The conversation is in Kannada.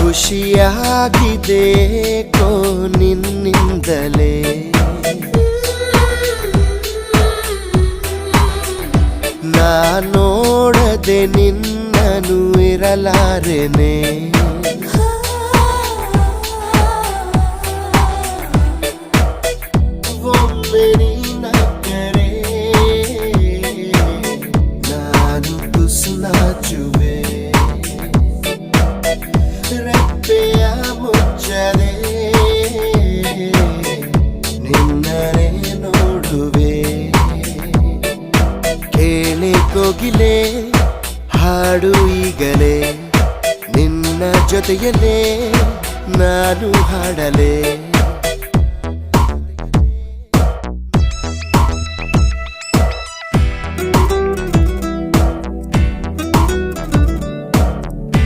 ಖುಷಿಯಾಗಿದೆ ಕೋ ನಿನ್ನಿಂದಲೇ. ನಾ ನೋಡದೆ ನಿನ್ನನು ಇರಲಾರೆನೆ. ನಾನು ತುಸು ಕೇಳಿ ಕೋಗಿಲೆ ಹಾಡು ಈಗಲೇ. ನಿನ್ನ ಜೊತೆಯಲ್ಲೇ ನಾನು ಹಾಡಲೇ.